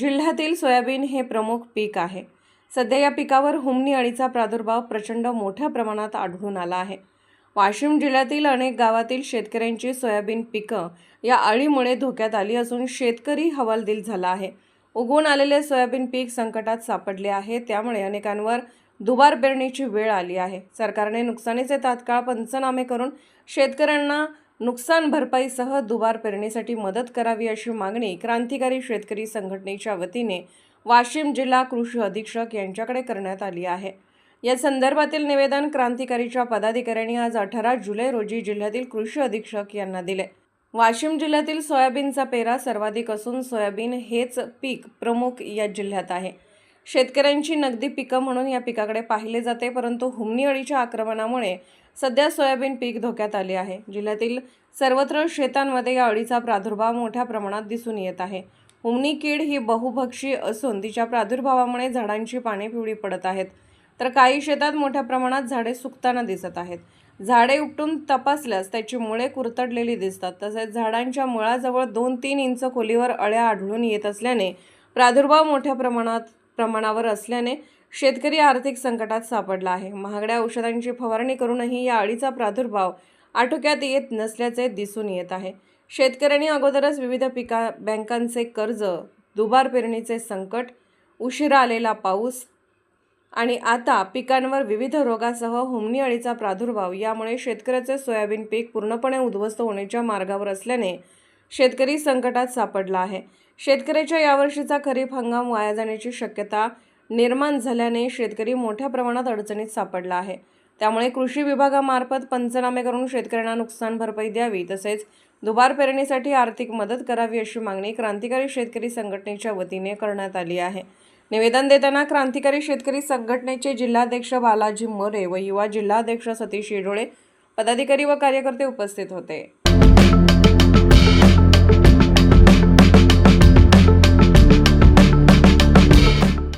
जिल्ह्यातील सोयाबीन हे प्रमुख पीक आहे. सध्या या पिकावर हुमणी अळीचा प्रादुर्भाव प्रचंड मोठ्या प्रमाणात आढळून आला आहे. वाशिम जिल्ह्यातील अनेक गावातील शेतकऱ्यांची सोयाबीन पिकं या अळीमुळे धोक्यात आली असून शेतकरी हवालदिल झाला आहे. उगवून आलेले सोयाबीन पीक संकटात सापडले आहे. त्यामुळे अनेकांवर दुबार पेरणीची वेळ आली आहे. सरकारने नुकसानीचे तात्काळ पंचनामे करून शेतकऱ्यांना नुकसान भरपाईसह दुबार पेरणीसाठी मदत करावी अशी मागणी क्रांतिकारी शेतकरी संघटनेच्या वतीने वाशिम जिल्हा कृषी अधीक्षक यांच्याकडे करण्यात आली आहे. या संदर्भातील निवेदन क्रांतिकारीच्या पदाधिकाऱ्यांनी आज अठरा जुलै रोजी जिल्ह्यातील कृषी अधीक्षक यांना दिले. वाशिम जिल्ह्यातील सोयाबीनचा पेरा सर्वाधिक असून सोयाबीन हेच पीक प्रमुख या जिल्ह्यात आहे. शेतकऱ्यांची नगदी पिकं म्हणून या पिकाकडे पाहिले जाते परंतु हुमणी अळीच्या आक्रमणामुळे सध्या सोयाबीन पीक धोक्यात आले आहे. जिल्ह्यातील सर्वत्र शेतांमध्ये या अळीचा प्रादुर्भाव मोठ्या प्रमाणात दिसून येत आहे. हुमणी कीड ही बहुभक्षी असून तिच्या प्रादुर्भावामुळे झाडांची पाने पिवळी पडत आहेत. तर काही शेतात मोठ्या प्रमाणात झाडे सुकताना दिसत आहेत. झाडे उपटून तपासल्यास त्याची मुळे कुरतडलेली दिसतात. तसेच झाडांच्या मुळाजवळ दोन तीन इंच खोलीवर अळ्या आढळून येत असल्याने प्रादुर्भाव मोठ्या प्रमाणात प्रमाणावर असल्याने शेतकरी आर्थिक संकटात सापडला आहे. महागड्या औषधांची फवारणी करूनही या अळीचा प्रादुर्भाव आटोक्यात येत नसल्याचे दिसून येत आहे. शेतकऱ्यांनी अगोदरच विविध पिका बँकांचे कर्ज दुबार पेरणीचे संकट उशिरा आलेला पाऊस आणि आता पिकांवर विविध रोगासह हुमणी अळीचा प्रादुर्भाव यामुळे शेतकऱ्याचे सोयाबीन पीक पूर्णपणे उद्ध्वस्त होण्याच्या मार्गावर असल्याने शेतकरी संकटात सापडला आहे. शेतकऱ्याच्या यावर्षीचा खरीप हंगाम वाया जाण्याची शक्यता निर्माण झाल्याने शेतकरी मोठ्या प्रमाणात अडचणीत सापडला आहे. त्यामुळे कृषी विभागामार्फत पंचनामे करून शेतकऱ्यांना नुकसान भरपाई द्यावी तसेच दुबार पेरणीसाठी आर्थिक मदत करावी अशी मागणी क्रांतिकारी शेतकरी संघटनेच्या वतीने करण्यात आली आहे. निवेदन देताना क्रांतिकारी शेतकरी संघटनेचे जिल्हाध्यक्ष बालाजी मोरे व युवा जिल्हाध्यक्ष सतीश येडोळे पदाधिकारी व कार्यकर्ते उपस्थित होते.